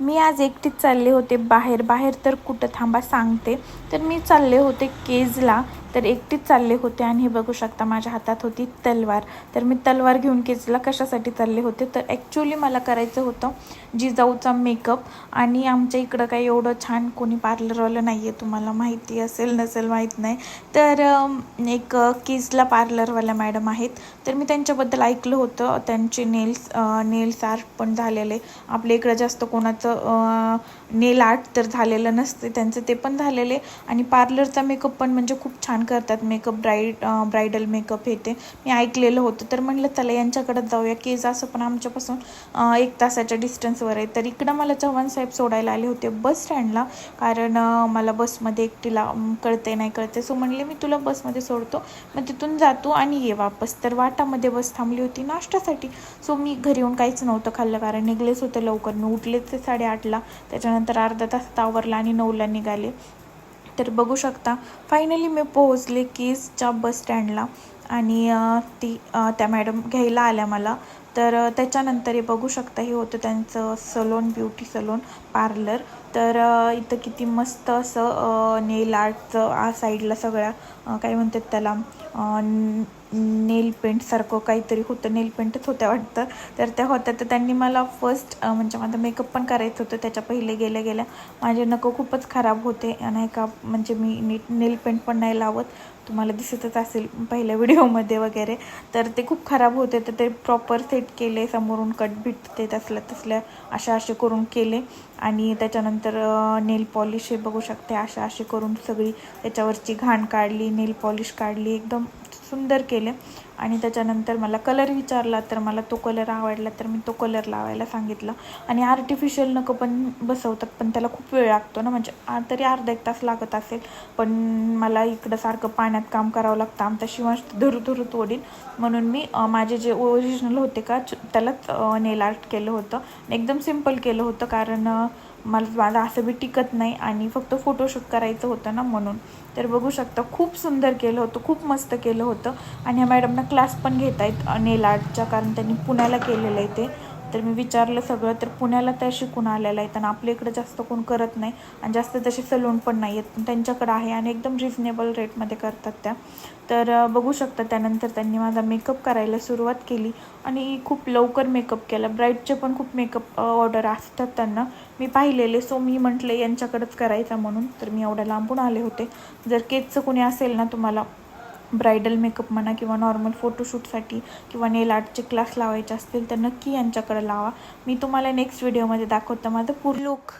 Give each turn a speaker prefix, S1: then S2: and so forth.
S1: मी आज एकटीच चालले होते बाहेर. बाहेर तर कुठं थांबा सांगते. तर मी चालले होते केजला. तर एकटीच चालले होते आणि हे बघू शकता माझ्या हातात होती तलवार. तर मी तलवार घेऊन केजला कशासाठी चालले होते? तर ॲक्च्युली मला करायचं होतं जिजाऊचा मेकअप आणि आमच्या इकडं काही एवढं छान कोणी पार्लरवालं नाही आहे तुम्हाला माहिती असेल नसेल माहीत नाही. तर एक केजला पार्लरवाल्या मॅडम आहेत. तर मी त्यांच्याबद्दल ऐकलं होतं. त्यांचे नेल्स नेल्स आर्ट पण झालेले. आपल्या इकडं जास्त कोणाचं नेल आर्ट तर झालेलं नसते. त्यांचं ते पण झालेले. आणि पार्लरचा मेकअप पण म्हणजे खूप छान करतात. मेकअप ब्राईड ब्रायडल मेकअप हे ते. मी ऐकलेलं होतं. तर म्हणलं चला यांच्याकडे जाऊया. केज असं पण आमच्यापासून एक तासाच्या डिस्टन्सवर आहे. तर इकडं मला चव्हाण साहेब सोडायला आले होते बस स्टँडला कारण मला बसमध्ये एकटीला कळते नाही कळते सो म्हणले मी तुला बसमध्ये सोडतो. मग तिथून जातो आणि ये वापस. तर वाटामध्ये बस थांबली होती नाश्त्यासाठी. सो मी घरी येऊन काहीच नव्हतं खाल्लं. कारण निघलेच होते लवकर. मी उठले ते साडेआठला. त्याच्यानंतर अर्धा तास तावरला आणि नऊला निघाले. तर बघू शकता. फायनली मी पोहोचले केसच्या बस स्टँडला आणि ती त्या मॅडम घ्यायला आल्या मला. तर त्याच्यानंतर हे बघू शकता हे होतं त्यांचं सलोन ब्युटी सलोन पार्लर. तर इथं किती मस्त असं नेल आर्टचं आ साईडला सगळ्या काय म्हणतात त्याला नेल पेंटसारखं काहीतरी होतं नेल पेंटच होत्या वाटतं. तर त्या होत्या तर त्यांनी मला फर्स्ट म्हणजे माझा मेकअप पण करायचं होतं त्याच्या पहिले गेल्या गेल्या. माझे नकं खूपच खराब होते नाही का म्हणजे मी नीट नेल पेंट पण नाही लावत. तुम्हाला दिसतच असेल पहिल्या व्हिडिओमध्ये वगैरे. तर ते खूप खराब होते तर ते प्रॉपर सेट केले समोरून कट बिट ते तसल्या तसल्या अशा असे करून केले. आणि त्याच्यानंतर नेल पॉलिश हे बघू शकते. अशा असे करून सगळी त्याच्यावरची घाण काढली नेल पॉलिश काढली एकदम सुंदर केले. आणि त्याच्यानंतर मला कलर विचारला तर मला तो कलर आवडला तर मी तो कलर लावायला सांगितला. आणि आर्टिफिशियल नको पण बसवतात पण त्याला खूप वेळ लागतो ना. म्हणजे आ- तरी अर्धा एक तास लागत असेल पण मला इकडं सारखं पाण्यात काम करावं लागतं. आमचा शिवांश धरू धरू तोडीन. म्हणून मी माझे जे ओरिजिनल होते का च- त्यालाच नेल आर्ट केलं होतं. एकदम सिंपल केलं होतं कारण मला मला माझं असं बी टिकत नाही आणि फक्त फोटोशूट करायचं होतं ना म्हणून. तर बघू शकता खूप सुंदर केलं होतं खूप मस्त केलं होतं. आणि ह्या मॅडमना क्लास पण घेत आहेत नेल आर्टच्या कारण त्यांनी पुण्याला केलेलं आहे ते. तर मी विचारलं सगळं तर पुण्याला त्या शिकून आलेल्या आहेत आणि आपल्या इकडं जास्त कोण करत नाही आणि जास्त तसे सलून पण नाही आहेत. पण त्यांच्याकडे आहे आणि एकदम रिजनेबल रेटमध्ये करतात त्या. तर बघू शकता त्यानंतर त्यांनी माझा मेकअप करायला सुरुवात केली आणि खूप लवकर मेकअप केला. ब्राईटचे पण खूप मेकअप ऑर्डर असतात त्यांना. मी पाहिलेले सो मी म्हटले यांच्याकडंच करायचा म्हणून. तर मी एवढ्या लांबून आले होते. जर केकचं कोणी असेल ना तुम्हाला ब्रायडल मेकअप म्हणा किंवा नॉर्मल फोटोशूटसाठी किंवा नेल आर्टचे क्लास लावायचे असतील तर नक्की यांच्याकडे लावा. मी तुम्हाला नेक्स्ट व्हिडिओमध्ये दाखवतं. माझं पूर्ण लुक